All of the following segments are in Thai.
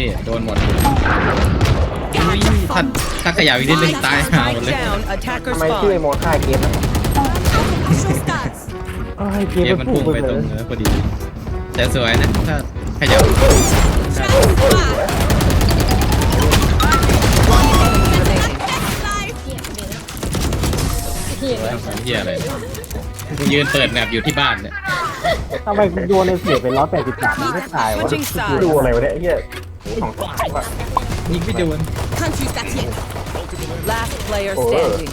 ดิ โดนหมดอุ้ยถ้าถ้าขยับอีกนิดนึงตายห่าหมด Spike เลย down. Attacker ทำไมชื่อไอ้ spawn. โมค่ายเกมนะ Special stats. เอ้ยเกเกมมมัมันนพุ่พุ่งงไปไปเลตรงยเนื้อพอดี แต่สวยนะถ้าขยับ Transfer. One enemy remaining. Life. เหี้ยเลยทำสองเหี้ยอะไรเนี่ยกูยืนเปิดแมปอยู่ที่บ้านเนี่ยทำไมโดนในเสียเป็นร้อยแปดสิบสามมันไม่ตายวะ Switching sides. ดูอะไรวะเนี่ยไอ้เหี้ย ของสองอะยิงไม่โดน Can't use that yet. Last player Oh. standing.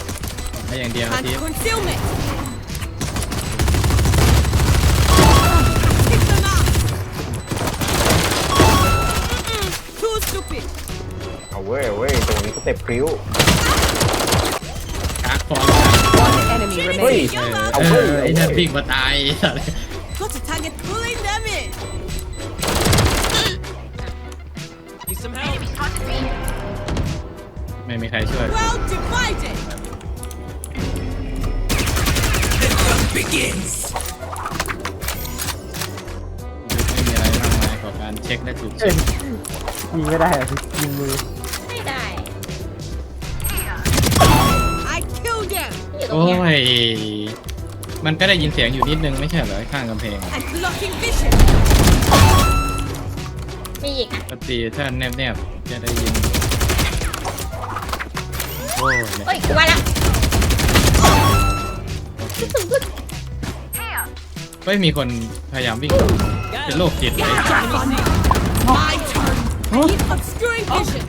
แค่อย่างเดียว Can't ที concealment. Pick them up. Mm-mm. Too stupid. เอาเว้ยเอาเว้ยตรงนี้ก็เต็ปพริ้วกากฟอร์ม One enemy เฮ้ย remaining. เออไอ้นั่นวิ่งมาตายอะไร ไม่มีใครช่วย Well divided. ไม่มีอะไรมากมายกว่าการเช็คและถูกเอ้เช็ยคยิงไม่ได้อะยิงมือไม่ได้ I killed them อยู่ตรงโอ้เนี้ยย มันก็ได้ยินเสียงอยู่นิดนึงไม่ใช่เหรอข้างกำแพง and blocking vision. มีอีกอะปกติถ้าแนบๆจะได้ยินโอ้ยเฮ้ยกูว่าละไม่มีคนพยายามวิ่งเป็นโรคจิตเลย My turn. Keep obscuring vision.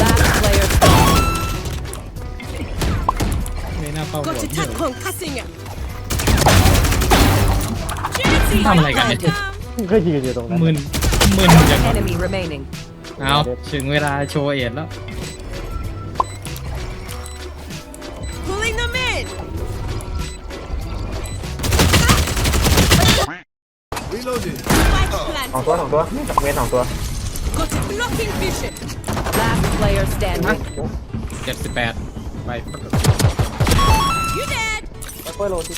Last player standing. ไม่น่าเป้าหัว Got a เหี้ย tap on cussing him. ทำอะไรกันเนี่ยก็ยืนอยู่ตรงนั้นมึน มึนจัง Enemy remaining. เอาถึงเวลาโชว์เอ็ดแล้ว Pulling them in. Reloaded. Spike สอง planted. ตัวสองตัวจับเมนสองตัว Got a blocking vision. Last player standing. เจ็ดสิบแปดไป You dead. เปิดโลทิ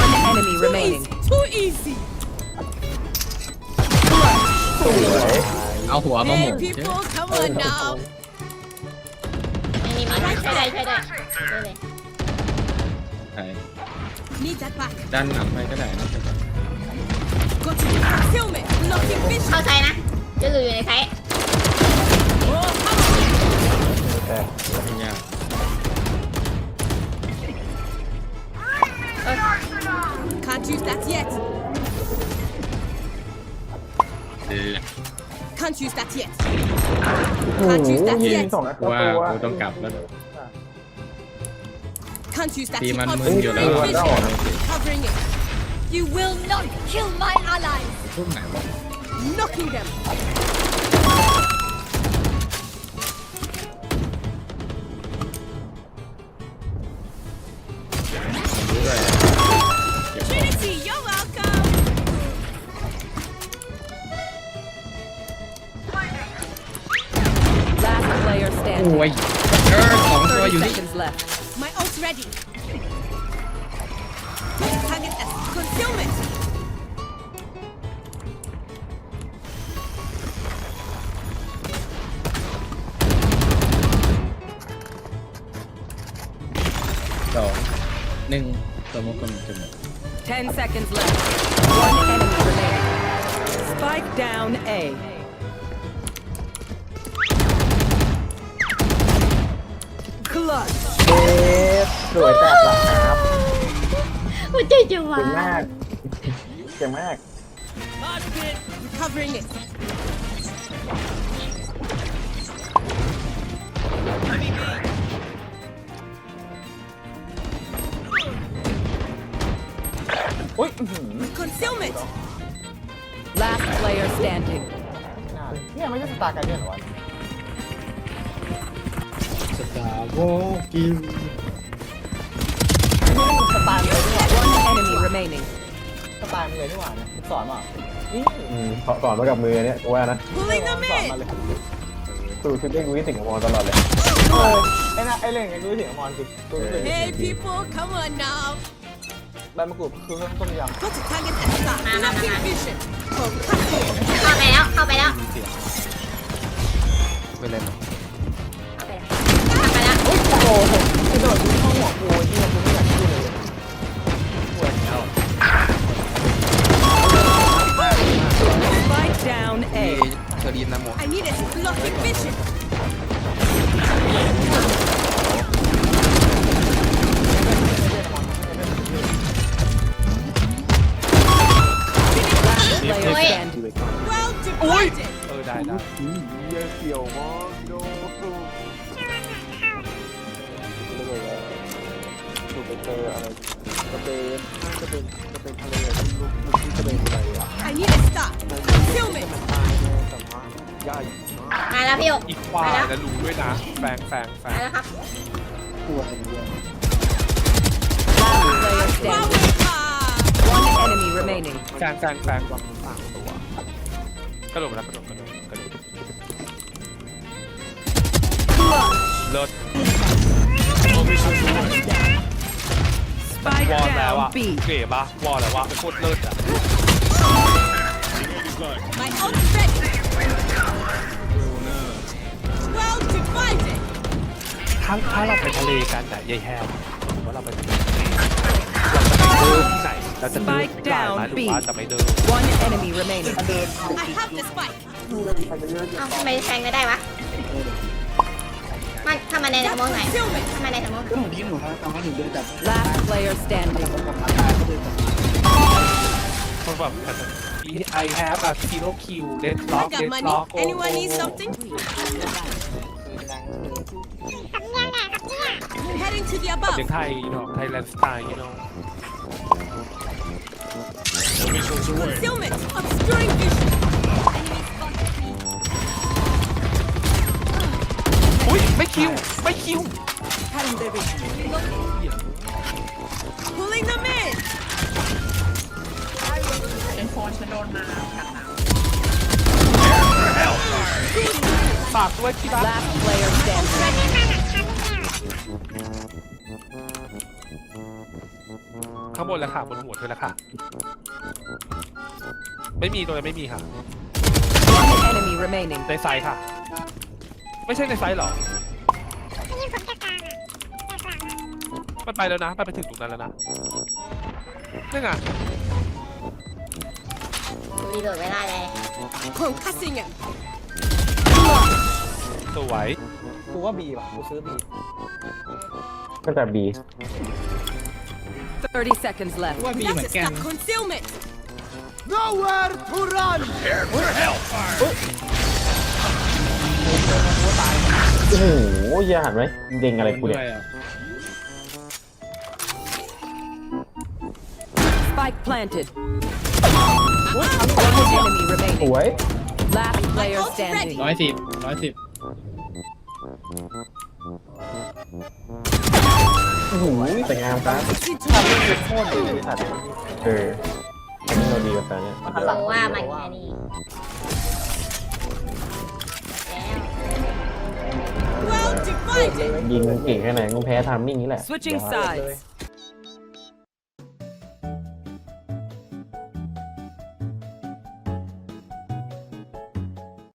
One enemy Too remaining. เอาหัวมาหม Hey ก people, come on now. อันนี้มีใช่ได้ใช่ได้ใช่เลยใช่ Need that back. ด้านหลังไปก็ได้นะ Got a concealment. Blocking เข้า vision. ไซส์นะจะอยู่ในไซส์ Oh, come on. แต่ไม่ยาก Can't use that yet. เออ Can't use that yet. โอ้โห Can't use that ยิง yet. สองนัดกูตัวว่ากูต้องกลับแล้ว Can't use that ตี yet. มันมึเฮ้นยอยู่ตีแล้ววันแล้วเหรอ Covering it. You will not kill my allies. ช่วงไหนวะ Knocking them. โอ้ standing. ยเออสองตัวอยู่ 30 นี่ seconds left. My ult's ready. Got a target as concealment. สองหนึ่งตัวมุกคนจะหมด 10 seconds left. One enemy remaining. Spike down A. เอ๊ะสวยจัดละครับหัวใจจะวาเก่งมากเก่งมาก Covering it. อุ้ยอื้อหือ Concealment. Last player standing. เนี่ยไม่ใช่สตาร์การเดียนเหรอวะ วอลกิวสตาร์เลยนี่หว่า One enemy remaining. สตาร์มันเลยนี่หว่านะสอนว่านี่สอนมากับมือเนี่ยว่านะ Pulling them สอนมา in. เลยตูชุดเล่นกูคิดถึงอมรตลอดเลยไอ้น่ะไอ้เล่นไงกูคิดถึงอมรสิกูรู้สึก Hey people, come on now. ใบมะกรูดคือเครื่องต้มยำ Got a target at start. Ma, ma, ma, Blocking ma. vision. Concussing. เข้าไปแล้ว เข้าไปแล้วมีเสียงไปเล่นเข้ โอ้โหที่โดดที่ห้องหัวกูที่เราไม่อยากพูดเลยปวดแล้ว Spike down เอ A. เธอรีนนะหมด I need it. Blocking vision. Last player Oi. standing. Well divided. เออได้ได้เยี่ยเกี่ยวมากโด ไปเจออะไรจะเป็นจะเป็นจะเป็นทะเลลูกลูกที่จะเป็นอะไรอะ I need a start. Concealment. มันตายในสัมภาษณ์ยากมากมาแล้วพี่หยกอีกควายนะรู้ด้วยนะแฟงแฟงแฟมางแล้วครับ ตัวไอ้เหี้ย Last player standing. One enemy remaining. แฟงแฟงแฟงวางสามตัว กระโดดมาแล้วกระโดดกระโดดกระโดดเลิศ Spike วอลแล้ว down อะ B. เก๋ปะวอลแล้วอะโคตรเลิศอะ My ult ready. Well divided. ถ้าถ้าเราไปทะเลกันอะยายแฮมว่าเราไปทะเลเราจะไปเดินที่ไหนเราจะเดินที่ไหนไหมหรือว่าจะไม่เดิน One enemy remaining. I have the spike. เอ้าทำไมแทงไม่ได้วะ มันทำมาในสมองไหนทำมาในสมองไหน Last player standing. คนแบบ I have a zero kill let's rock I got let's money. rock go Anyone go need go something? Heading to the เสียง above. ไทยเนาะไทยแลนด์สไตล์เนาะ Concealment. Obscuring vision. อุ้ยไม่คิวไม่คิว Cutting the vision. Pulling them in. ฝากด้วยที่บ้าน Last player standing. ข้างบนแล้วค่ะบนหัวเธอแล้วค่ะ ไม่มีตัวไหนไม่มีค่ะ One enemy remaining. ในไซส์ค่ะ ไม่ใช่ในไซส์หรอมันไปแล้วนะมันไปถึงตรงนั้นแล้วนะนี่ไงรีโหลดไม่ได้เลย Concussing him. สวยกูว่าบีป่ะกูซื้อบีก็แต่บี30 seconds left. ว่ามีเหมือนกัน Stop concealment. โอ้โหเหี้ยหันไหมเด้งอะไรกูเนี่ยด้วยอะ Spike planted. One enemy ส remaining. วย Last player standing. ร้อยสิบร้อยสิบโอ้โหแต่งามครับทำให้เป็นโคตรดีสัตว์เอออันนี้เราดีกว่าตอนเนี้ยรู้ว่ามันแค่นี้ ยิงเก่งแค่ไหนมึงแพ้ทำมิ่งนี้แหละ Switching sides.